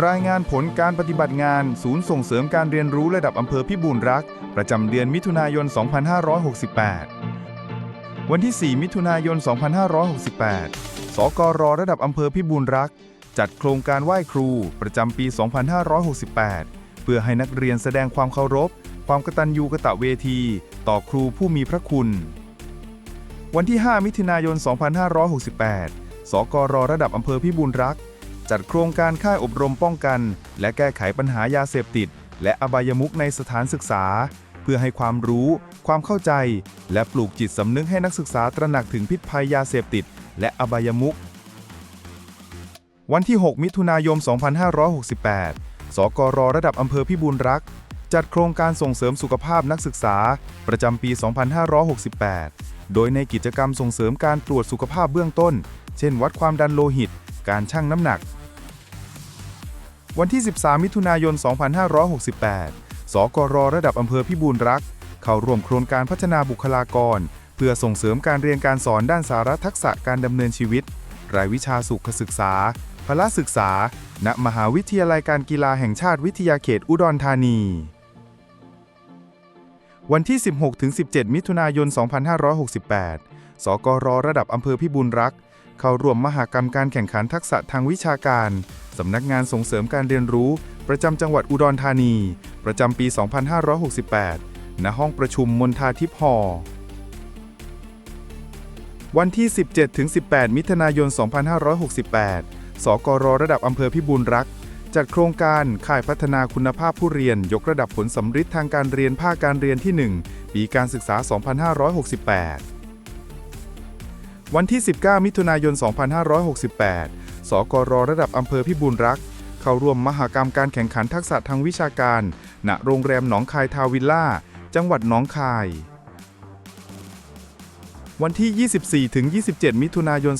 รายงานผลการปฏิบัติงาน ศูนย์ส่งเสริมการเรียนรู้ระดับอำเภอพิบูลรักษ์ประจำเดือนมิถุนายน 2568 วันที่ 4 มิถุนายน 2568 สกรระดับอำเภอพิบูลรักษ์จัดโครงการไหว้ครูประจำปี 2568 เพื่อให้นักเรียนแสดงความเคารพ ความกตัญญูกตะเวที ต่อครูผู้มีพระคุณ วันที่ 5 มิถุนายน 2568 สกรระดับอำเภอพิบูลรักษ์ จัดโครงการค่ายอบรมป้องกัน และแก้ไขปัญหายาเสพติด และอบายมุขในสถานศึกษา เพื่อให้ความรู้ ความเข้าใจ และปลูกจิตสำนึกให้นักศึกษาตระหนักถึงพิษภัยยาเสพติด และอบายมุขวันที่ 6 มิถุนายน2568 สกรระดับอำเภอพิบูลรักษ์จัดโครงการส่งเสริมสุขภาพนักศึกษา ประจำปี 2568 โดยในกิจกรรมส่งเสริมการตรวจสุขภาพเบื้องต้น เช่น วัดความดันโลหิต การชั่งน้ำหนัก วันที่ 13 มิถุนายน 2568 สกรระดับอำเภอพิบูลรักษ์เข้าร่วมโครงการพัฒนาบุคลากร เพื่อส่งเสริมการเรียนการสอนด้านสารทักษะการดำเนินชีวิต รายวิชาสุขศึกษา พละศึกษา ณ มหาวิทยาลัยการกีฬาแห่งชาติวิทยาเขตอุดรธานี วันที่ 16-17 มิถุนายน 2568 สกรระดับอำเภอพิบูลรักษ์เข้าร่วมมหากรรมการแข่งขันทักษะทางวิชาการ สำนักงานส่งเสริมการเรียนรู้ ประจำจังหวัดอุดรธานี ประจำปี 2568 ณ ห้องประชุมมนทาทิพย์ฮอลวันที่ 17-18 มิถุนายน 2568 สกรระดับอำเภอพิบูลรักษ์จัดโครงการข่ายพัฒนาคุณภาพผู้เรียน ยกระดับผลสำฤทธิ์ทางการเรียนภาคการเรียนที่ 1 ปีการศึกษา 2568 วันที่ 19 มิถุนายน 2568 สกรระดับอำเภอพิบูลรักษ์เข้าร่วมมหกรรมการแข่งขันทักษะทางวิชาการ ณ โรงแรมหนองคายทาวิลล่า จังหวัดหนองคาย วันที่ 24 ถึง 27 มิถุนายน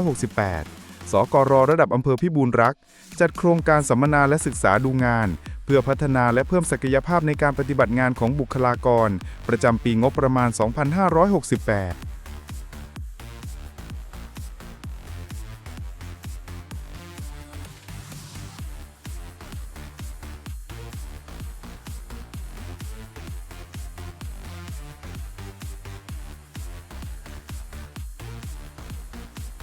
2568 สกรระดับอำเภอพิบูลรักษ์จัดโครงการสัมมนาและศึกษาดูงาน เพื่อพัฒนาและเพิ่มศักยภาพในการปฏิบัติงานของบุคลากร ประจำปีงบประมาณ 2568